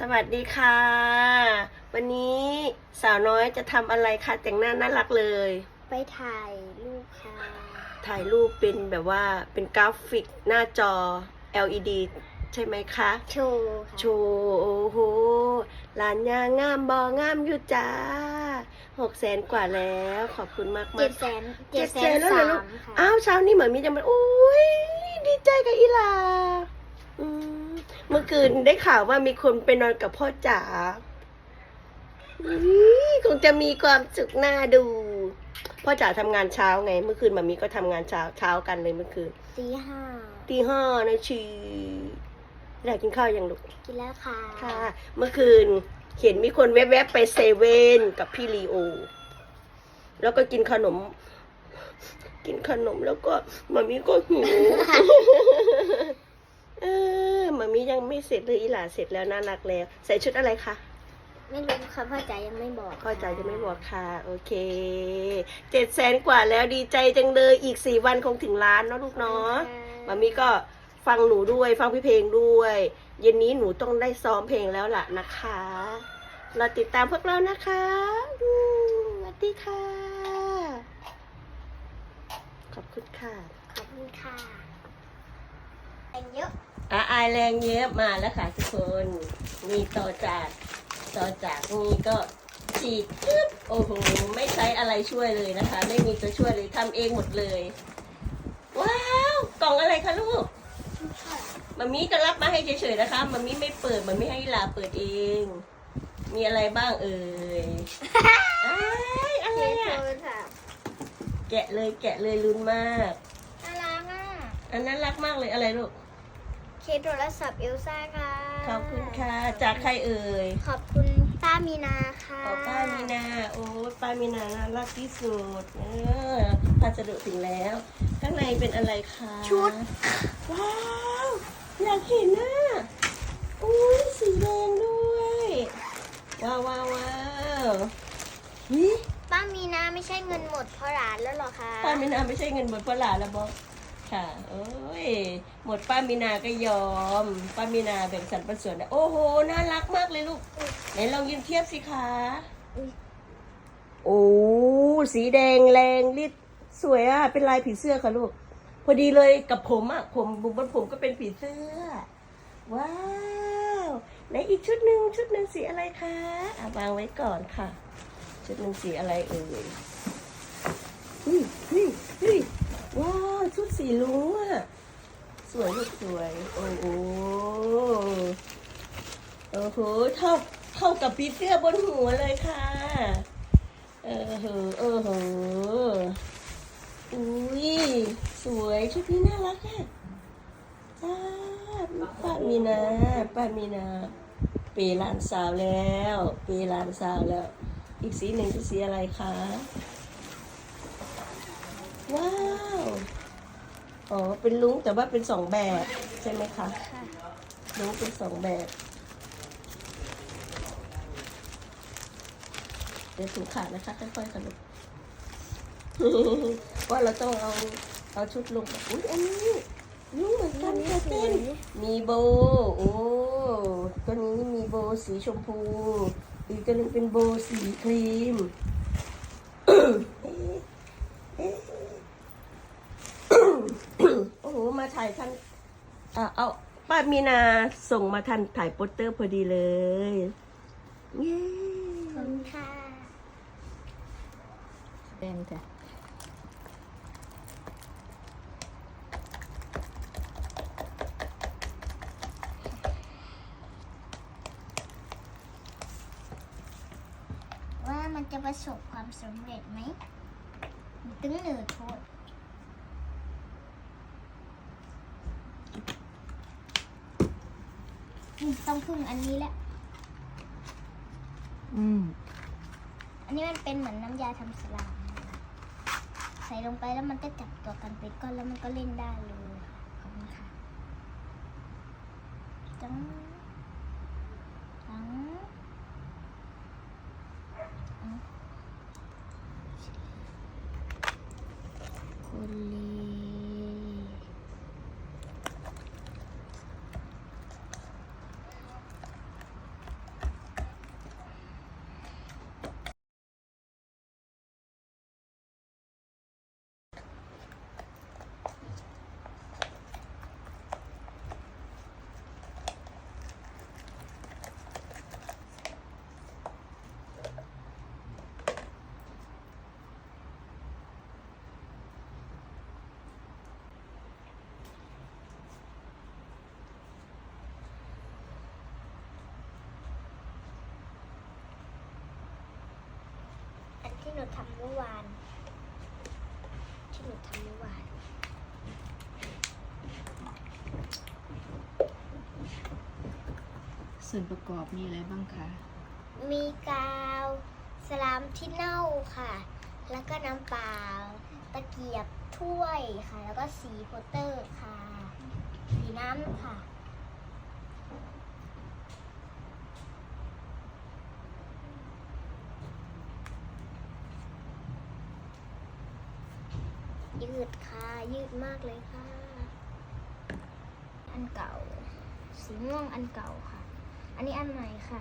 สวัสดีค่ะ วันนี้สาวน้อยจะทำอะไรคะแต่งหน้าน่ารักเลย ไปถ่ายรูปค่ะ ถ่ายรูปเป็นแบบว่าเป็นกราฟิกหน้าจอ LED ใช่ไหมคะ โชว์ค่ะโชว์โอ้โหหลานยางงามบองามอยู่จ้าหกแสนกว่าแล้วขอบคุณมากมาเจ็กดแสนเจ็เจ็ดดแสแสนนแล้วเหรสาอลูก มค่ะ อ้าวเช้านี้เหมือนมีจะมาโอ้ยดีใจกับอีหลาอืมเมื่อคืนได้ข่าวว่ามีคนไปนอนกับพ่อจ๋าอี้คงจะมีความสุขน่าดู พ่อจ๋าทำงานเช้าไง เมื่อคืนมามีก็ทำงานเช้าเช้ากันเลยเมื่อคืนตีห้าตีห้านะชีอยากกินข้าวยังลูกกินแล้วค่ะค่ะ เมื่อคืนเห็นมีคนแวบๆไปเซเว่นกับพี่ลีโอ แล้วก็กินขนม กินขนมแล้วก็มามีก็หิว เออมามียังไม่เสร็จเลยอีหลาเสร็จแล้วน่ารักแล้ว ใส่ชุดอะไรคะไม่รู้ค่ะพ่อจ๋ายังไม่บอกพ่อจ๋าจะไม่บอกค่ะโอเคเจ็ดแสนกว่าแล้วดีใจจังเลยอีกสี่วันคงถึงล้านเนาะลูกเนาะมามีก็ฟังหนูด้วยฟังพี่เพลงด้วย เย็นนี้หนูต้องได้ซ้อมเพลงแล้วล่ะนะคะเราติดตามพวกเรานะคะอืมสวัสดีค่ะ ขอบคุณค่ะ ขอบคุณค่ะ เป็นเยอะอาอายแรงเยอะมาแล้วค่ะทุกคนมีต่อจากต่อจากนี้ก็ฉีดจึ๊บโอ้โหไม่ใช้อะไรช่วยเลยนะคะ ไม่มีตัวช่วยเลยทำเองหมดเลย ว้าวกล่องอะไรคะลูกมามีก็รับมาให้เฉยๆนะคะมามีไม่เปิดมันไม่ให้ลาเปิดเอง มีอะไรบ้างเอ่ยอ้ายอะไรเคสอะโทรศัพท์แกะเลยแกะเลยลุ้นมากน่ารักอะอันนั้นรักมากเลยอะไรลูก เคสโทรศัพท์เอลซ่าค่ะ ขอบคุณค่ะ จากใครเอ่ยขอบคุณป้ามีนาค่ะขอป้ามีนา โอ้ป้ามีนาน่ารักที่สุด เออพัสดุถึงแล้ว ข้างในเป็นอะไรคะชุด ว้าว อยากเห็นน่ะอุ้ยสีแดงด้วย ว้าวว้าวว้าวหิป้ามีนาไม่ใช่เงินหมดเพราะร้านแล้วเหรอคะป้ามีนาไม่ใช่เงินหมดเพราะหลานแล้วบอก ค่ะโอ้ยหมดป้ามีนาก็ยอม ป้ามีนาแบ่งสรรปันส่วนนะโอ้โห น่ารักมากเลยลูก ไหนลองยืนเทียบสิคะโอ้สีแดงแรงรีดสวยอะ เป็นลายผีเสื้อค่ะลูก พอดีเลยกับผมอะ ผมบุบนผมก็เป็นผีเสื้อ ว้าวไหนอีกชุดหนึ่งชุดหนึ่งสีอะไรคะอะวางไว้ก่อนค่ะ ชุดหนึ่งสีอะไรเอ่ยเฮ้ยเฮ้ยเฮ้ยว้าว ชุดสีลุงอะ สวยลูกสวย โอ้โหโอ้โหเท่าเท่ากับผีเสื้อบนหัวเลยค่ะ เออเหอเออเหอะอุ้ยสวยชุดนี้น่ารักอะจ้าป้ามีนาป้ามีนาปีหลานสาวแล้วปีหลานสาวแล้ว อีกสีหนึ่งคือสีอะไรคะ ว้าว อ๋อ เป็นลุงแต่ว่าเป็นสองแบบใช่ไหมคะค่ะลุงเป็นสองแบบ เดี๋ยวถุงขาดนะคะค่อยๆค่ะลูกว่าเราต้องเอาเอาชุดลงอุ้ยอันนี้ลุงเหมือนกันค่ะเต้นมีโบ โอ้ตัวนี้มีโบสีชมพู อีกตัวหนึงเป็นโบสีครีม โอ้โห มาถ่ายทันอะเอาป้ามีนาส่งมาทันถ่ายโปสเตอร์พอดีเลยเย้ขอบคุณค่ะเป็นจ้ะว่ามันจะประสบความสำเร็จไหมตึงหนือโทษอืม ต้องพึ่งอันนี้แหละ อืม อันนี้มันเป็นเหมือนน้ำยาทำสลามใส่ลงไปแล้วมันก็จับตัวกันเป็นก้อนแล้วมันก็เล่นได้เลยขอบคุณค่ะจังจังเอาคนลี หนูทำเมื่อวานที่หนูทำเมื่อวานส่วนประกอบมีอะไรบ้างคะ มีกาวสลามที่เน่าค่ะ แล้วก็น้ำเปล่าตะเกียบถ้วยค่ะ แล้วก็สีโพสเตอร์ค่ะ สีน้ำค่ะ ยืดค่ะ ยื ดมากเลยค่ะ อันเก่า สีม่วงอันเก่าค่ะ อันนี้อันใหม่ค่ะ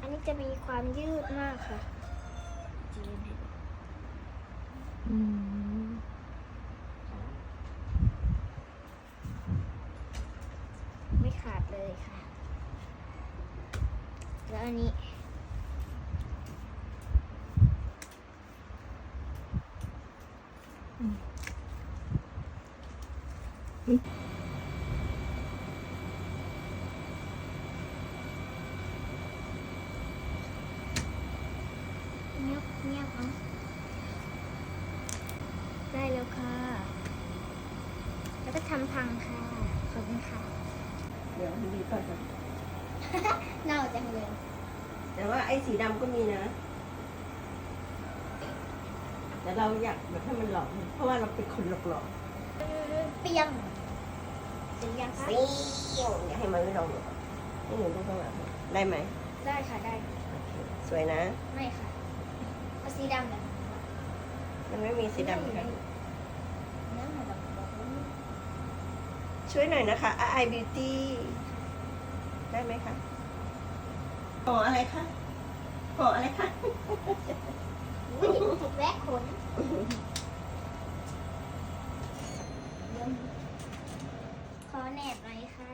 อันนี้ จะมีความยืดมากค่ะจีนไม่ขาดเลยค่ะ แล้วอันนี้ เงียบเงียบเอาได้แล้วค่ะ แล้วก็ทำพังค่ะ ขอบคุณค่ะ เดี๋ยวดีก่อนนะ เน่าจังเลย แต่ว่าไอ้สีดำก็มีนะ แต่เราอยากแบบให้มันหลอก เพราะว่าเราเป็นคนหลอกหลอกเปียงเสียงคะๆซิ่วอยากให้มันไม่ลองหรอกให้หนูดูข้างหลังได้ไหม ได้ค่ะได้โอเคสวยนะ ไม่ค่ะเอาสีดำเลยมันไม่มีสีดำค่ะเนื้อหมูแบบบอกว่าช่วยหน่อยนะคะ i beauty ได้ไหมคะ ห่ออะไรคะห่ออะไรคะอุ้ยแวะขนเดี๋ยวขอแหนบหน่อยค่ะ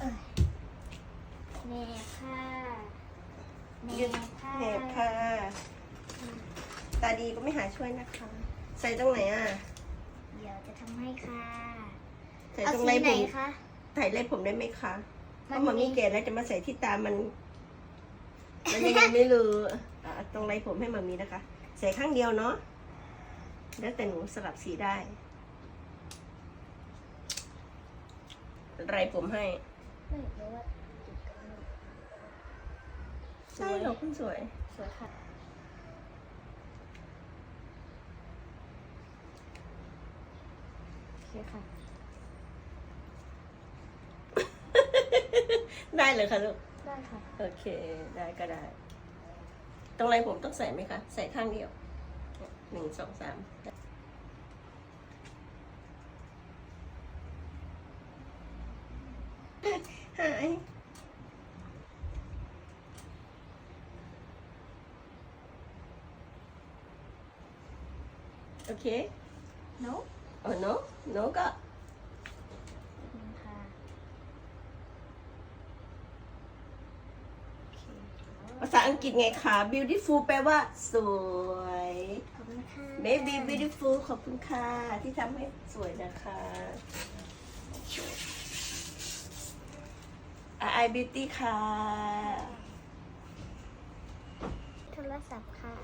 เอ้ยแหนบค่ะแหนยืดบค่ะแหนบค่ะ ตาดีก็ไม่หาช่วยนะคะ ใส่ตรงไหนอะ เดี๋ยวจะทำให้ค่ะ ใส่เอาตรงสีไรไหผนมคะ ใส่ไรผมได้ไหมคะ เพมันราะมันมีมีเกศแล้วจะมาใส่ที่ตามัน มันยังไงไม่รู้อะตรงไรผมให้มามีนะคะ ใส่ข้างเดียวเนาะแล้วแต่หนูสลับสีได้ ไรผมให้ไม่รู้ว่าจุดกันใช่เหรอคุณสวย สวยค่ะ โอเคค่ะ ได้เลยค่ะลูก ได้ค่ะ โอเค ได้ก็ได้ ตรงไรผมต้องใส่ไหมคะ ใส่ข้างเดียว หนึ่งสองสามหายโอเค no โอ้ no no ก็ ค่ะ โอเค ภาษา อังกฤษไงคะ beautiful แปลว่า สวย ขอบคุณค่ะ baby beautiful ขอบคุณค่ะ ที่ทำให้สวยนะคะ i beauty ค่ะ โทรศัพท์ค่ะ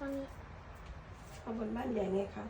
ตรงนี้ ตำบนบ้านใหญ่ไงคะ